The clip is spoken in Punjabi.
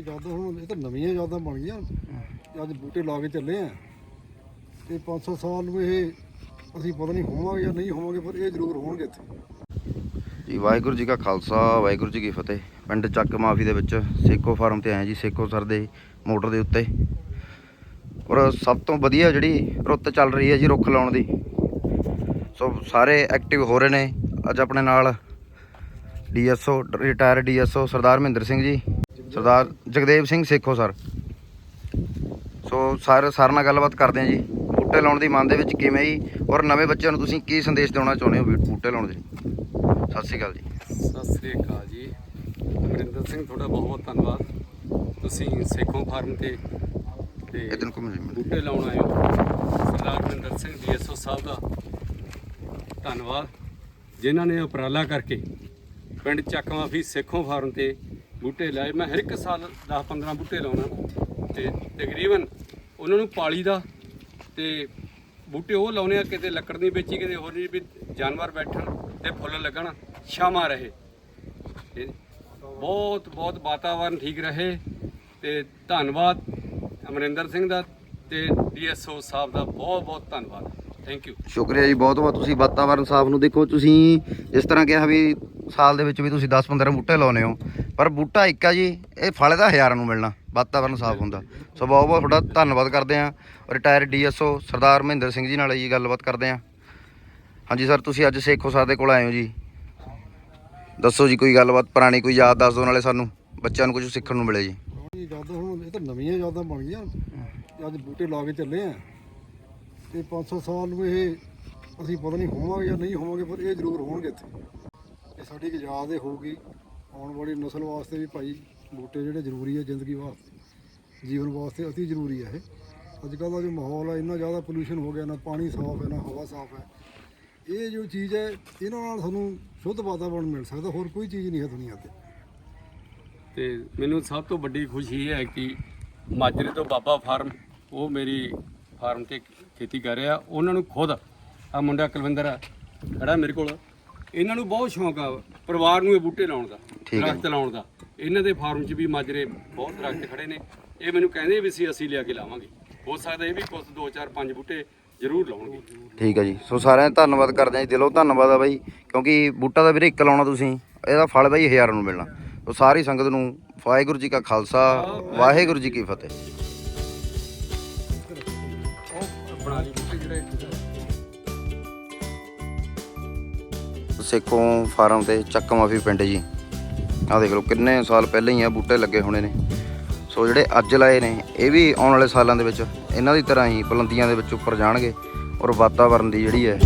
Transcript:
ਇਹ ਯਾਦਾਂ ਹੁਣ ਇਹ ਤਾਂ ਨਵੀਆਂ ਯਾਦਾਂ ਬਣ ਗਈਆਂ। ਅੱਜ ਬੂਟੇ ਲਾ ਕੇ ਚੱਲੇ ਆ। ਤੇ 500 ਸਾਲ ਨੂੰ ਇਹ ਅਸੀਂ ਪਤਾ ਨਹੀਂ ਹੋਵਾਂਗੇ ਜਾਂ ਨਹੀਂ ਹੋਵਾਂਗੇ, ਪਰ ਇਹ ਜ਼ਰੂਰ ਹੋਣਗੇ ਇੱਥੇ। ਜੀ, ਵਾਹਿਗੁਰੂ ਜੀ ਕਾ ਖਾਲਸਾ, ਵਾਹਿਗੁਰੂ ਜੀ ਕੀ ਫਤਿਹ। ਪਿੰਡ ਚੱਕ ਮਾਫੀ ਦੇ ਵਿੱਚ ਸੇਕੋ ਫਾਰਮ ਤੇ ਆਏ ਜੀ, ਸੇਕੋ ਸਰ ਦੇ ਮੋਟਰ ਦੇ ਉੱਤੇ। ਔਰ ਸਭ ਤੋਂ ਵਧੀਆ ਜਿਹੜੀ ਰੁੱਤ ਚੱਲ ਰਹੀ ਹੈ ਜੀ, ਰੁੱਖ ਲਾਉਣ ਦੀ। ਸੋ ਸਾਰੇ ਐਕਟਿਵ ਹੋ ਰਹੇ ਨੇ। ਅੱਜ ਆਪਣੇ ਨਾਲ DSO retire DSO Sardar Mahinder Singh ji. Sardar Jagdev Singh Sekhon sir. So sir sir ਨਾਲ ਗੱਲਬਾਤ ਕਰਦੇ ਹਾਂ ਜੀ। ਬੂਟੇ ਲਾਉਣ ਦੀ ਮਨ ਦੇ ਵਿੱਚ ਕਿਵੇਂ ਜੀ? ਔਰ ਨਵੇਂ ਬੱਚਿਆਂ ਨੂੰ ਤੁਸੀਂ ਕੀ ਸੰਦੇਸ਼ ਦੇਣਾ ਚਾਹੁੰਦੇ ਹੋ ਬੂਟੇ ਲਾਉਣ ਦੇ ਲਈ? ਸਤਿ ਸ਼੍ਰੀ ਅਕਾਲ ਜੀ। ਸਤਿ ਸ੍ਰੀ ਅਕਾਲ ਜੀ। ਅਮਰਿੰਦਰ ਸਿੰਘ ਤੁਹਾਡਾ ਬਹੁਤ ਬਹੁਤ ਧੰਨਵਾਦ। ਤੁਸੀਂ ਸੇਖੋਂ ਫਾਰਮ ਤੇ ਤੇ ਇਧਰ ਘੁੰਮ ਜੀ ਬੂਟੇ ਲਾਉਣ ਆਏ ਹੋ। ਸਰਦਾਰ ਅਮਰਿੰਦਰ ਸਿੰਘ ਡੀਐਸਓ ਸਾਹਿਬ ਦਾ ਧੰਨਵਾਦ। ਜਿਨ੍ਹਾਂ ਨੇ ਉਪਰਾਲਾ ਕਰਕੇ ਪਿੰਡ ਚੱਕਵਾਫੀ ਸੇਖੋਂ ਫਾਰਮ ਤੇ ਬੂਟੇ ਲਾਏ। ਮੈਂ ਹਰ ਇੱਕ ਸਾਲ 10 15 ਬੂਟੇ ਲਾਉਣਾ। ਤੇ ਤਕਰੀਬਨ ਉਹਨਾਂ ਨੂੰ ਪਾਲੀ ਦਾ ਤੇ ਬੂਟੇ ਉਹ ਲਾਉਣੇ ਆ, ਕਿਤੇ ਲੱਕੜ ਨਹੀਂ ਵੇਚੀ, ਕਿਤੇ ਹੋਰ ਨਹੀਂ, ਵੀ ਜਾਨਵਰ ਬੈਠਣ ਤੇ ਫੁੱਲ ਲੱਗਣ, ਛਾਵਾਂ ਰਹੇ। ਤੇ ਬਹੁਤ ਬਹੁਤ ਵਾਤਾਵਰਨ ਠੀਕ ਰਹੇ। ਤੇ ਧੰਨਵਾਦ ਅਮਰਿੰਦਰ ਸਿੰਘ ਦਾ ਤੇ ਡੀਐਸਓ ਸਾਹਿਬ ਦਾ ਬਹੁਤ ਬਹੁਤ ਧੰਨਵਾਦ। ਥੈਂਕ ਯੂ ਸ਼ੁਕਰੀਆ ਜੀ ਬਹੁਤ ਬਹੁਤ। ਤੁਸੀਂ ਵਾਤਾਵਰਨ ਸਾਫ਼ ਨੂੰ ਦੇਖੋ। ਤੁਸੀਂ ਇਸ ਤਰ੍ਹਾਂ ਕਿਹਾ ਵੀ ਸਾਲ ਦੇ ਵਿੱਚ ਵੀ ਤੁਸੀਂ 10-15 ਬੂਟੇ ਲਾਉਨੇ ਹੋ। ਪਰ ਬੂਟਾ ਇੱਕ ਆ ਜੀ ਇਹ ਫਲ ਦਾ ਹਜ਼ਾਰਾਂ ਨੂੰ ਮਿਲਣਾ ਵਾਤਾਵਰਨ ਸਾਫ਼ ਹੁੰਦਾ। ਸੋ ਬਹੁਤ ਬਹੁਤ ਤੁਹਾਡਾ ਧੰਨਵਾਦ ਕਰਦੇ ਹਾਂ। ਰਿਟਾਇਰ ਡੀਐਸਓ ਸਰਦਾਰ ਮਹਿੰਦਰ ਸਿੰਘ ਜੀ ਨਾਲ ਜੀ ਗੱਲਬਾਤ ਕਰਦੇ ਹਾਂ। ਹਾਂਜੀ ਸਰ ਤੁਸੀਂ ਅੱਜ ਸੇਖੋ ਸਾਹਿਬ ਦੇ ਕੋਲ ਆਏ ਹੋ ਜੀ। ਦੱਸੋ ਜੀ ਕੋਈ ਗੱਲਬਾਤ ਪੁਰਾਣੀ ਕੋਈ ਯਾਦ ਦੱਸ ਦਿਓ ਨਾਲੇ ਸਾਨੂੰ। ਬੱਚਿਆਂ ਨੂੰ ਕੁਝ ਸਿੱਖਣ ਨੂੰ ਮਿਲੇ ਜੀ। ਯਾਦਾਂ ਹੁਣ ਇਹ ਤਾਂ ਨਵੀਆਂ ਯਾਦਾਂ ਬਣ ਗਈਆਂ। ਅੱਜ ਬੂਟੇ ਲਾ ਕੇ ਚੱਲੇ ਆ। ਤੇ 500 ਸਾਲ ਨੂੰ ਇਹ ਅਸੀਂ ਪਤਾ ਨਹੀਂ ਹੋਵਾਂਗੇ ਜਾਂ ਨਹੀਂ ਹੋਵਾਂਗੇ, ਪਰ ਇਹ ਜ਼ਰੂਰ ਹੋਣਗੇ ਇੱਥੇ। ਇਹ ਸਾਡੀ ਇੱਕ ਯਾਦ ਇਹ ਹੋਊਗੀ, ਆਉਣ ਵਾਲੀ ਨਸਲ ਵਾਸਤੇ ਵੀ ਭਾਈ ਬੂਟੇ ਜਿਹੜੇ ਜ਼ਰੂਰੀ ਹੈ ਜ਼ਿੰਦਗੀ ਵਾਸਤੇ, ਜੀਵਨ ਵਾਸਤੇ ਅਤੀ ਜ਼ਰੂਰੀ ਹੈ ਇਹ। ਅੱਜ ਕੱਲ੍ਹ ਦਾ ਜੋ ਮਾਹੌਲ ਹੈ ਇੰਨਾ ਜ਼ਿਆਦਾ ਪੋਲੂਸ਼ਨ ਹੋ ਗਿਆ, ਨਾ ਪਾਣੀ ਸਾਫ਼ ਹੈ, ਨਾ ਹਵਾ ਸਾਫ਼ ਹੈ। ਇਹ ਜੋ ਚੀਜ਼ ਹੈ, ਇਹਨਾਂ ਨਾਲ ਸਾਨੂੰ ਸ਼ੁੱਧ ਵਾਤਾਵਰਣ ਮਿਲ ਸਕਦਾ, ਹੋਰ ਕੋਈ ਚੀਜ਼ ਨਹੀਂ ਹੈ ਦੁਨੀਆ ਤੇ। ਤੇ ਮੈਨੂੰ ਸਭ ਤੋਂ ਵੱਡੀ ਖੁਸ਼ੀ ਇਹ ਹੈ ਕਿ ਮਾਜਰੇ ਤੋਂ ਬਾਬਾ ਫਾਰਮ, ਉਹ ਮੇਰੀ ਫਾਰਮ ਤੇ ਖੇਤੀ ਕਰ ਰਿਹਾ। ਉਹਨਾਂ ਨੂੰ ਖੁਦ ਆ ਮੁੰਡਾ ਕੁਲਵਿੰਦਰ ਆ ਖੜਾ ਮੇਰੇ ਕੋਲ। ਇਹਨਾਂ ਨੂੰ ਬਹੁਤ ਸ਼ੌਂਕ ਆ ਪਰਿਵਾਰ ਨੂੰ ਇਹ ਬੂਟੇ ਲਾਉਣ ਦਾ। ਦਰਖਤ ਲਾਉਣ ਦਾ। ਇਹਨਾਂ ਦੇ ਫਾਰਮ 'ਚ ਵੀ ਮਾਜਰੇ ਬਹੁਤ ਦਰਖਤ ਖੜੇ ਨੇ। ਇਹ ਮੈਨੂੰ ਕਹਿੰਦੇ ਵੀ ਸੀ ਅਸੀਂ ਲਿਆ ਕੇ ਲਾਵਾਂਗੇ। ਹੋ ਸਕਦਾ ਇਹ ਵੀ ਕੁਝ 2 4 5 ਬੂਟੇ ਜ਼ਰੂਰ ਲਾਉਣਗੇ। ਠੀਕ ਹੈ ਜੀ। ਸੋ ਸਾਰਿਆਂ ਦਾ ਧੰਨਵਾਦ ਕਰਦੇ ਹਾਂ ਜੀ। ਦਿਲੋਂ ਧੰਨਵਾਦ ਆ ਬਾਈ। ਕਿਉਂਕਿ ਬੂਟਾ ਦਾ ਵੀਰੇ ਇੱਕ ਲਾਉਣਾ ਤੁਸੀਂ। ਇਹਦਾ ਫਲ ਬਾਈ ਹਜ਼ਾਰਾਂ ਨੂੰ ਮਿਲਣਾ। ਸੋ ਸਾਰੀ ਸੰਗਤ ਨੂੰ ਵਾਹਿਗੁਰੂ ਜੀ ਕਾ ਖਾਲਸਾ ਵਾਹਿਗੁਰੂ ਜੀ ਕੀ ਫਤਿਹ। ਉਹ ਸੇਖੋਂ ਫਾਰਮ ਤੇ ਚੱਕ ਮਾਫੀ ਪਿੰਡ ਜੀ। ਆਹ ਦੇਖ ਲਓ ਕਿੰਨੇ ਸਾਲ ਪਹਿਲਾਂ ਹੀ ਆ ਬੂਟੇ ਲੱਗੇ ਹੋਣੇ ਨੇ। ਸੋ ਜਿਹੜੇ ਅੱਜ ਲਾਏ ਨੇ, ਇਹ ਵੀ ਆਉਣ ਵਾਲੇ ਸਾਲਾਂ ਦੇ ਵਿੱਚ ਇਹਨਾਂ ਦੀ ਤਰ੍ਹਾਂ ਹੀ ਬੁਲੰਦੀਆਂ ਦੇ ਵਿੱਚ ਉੱਪਰ ਜਾਣਗੇ ਔਰ ਵਾਤਾਵਰਨ ਦੀ ਜਿਹੜੀ ਹੈ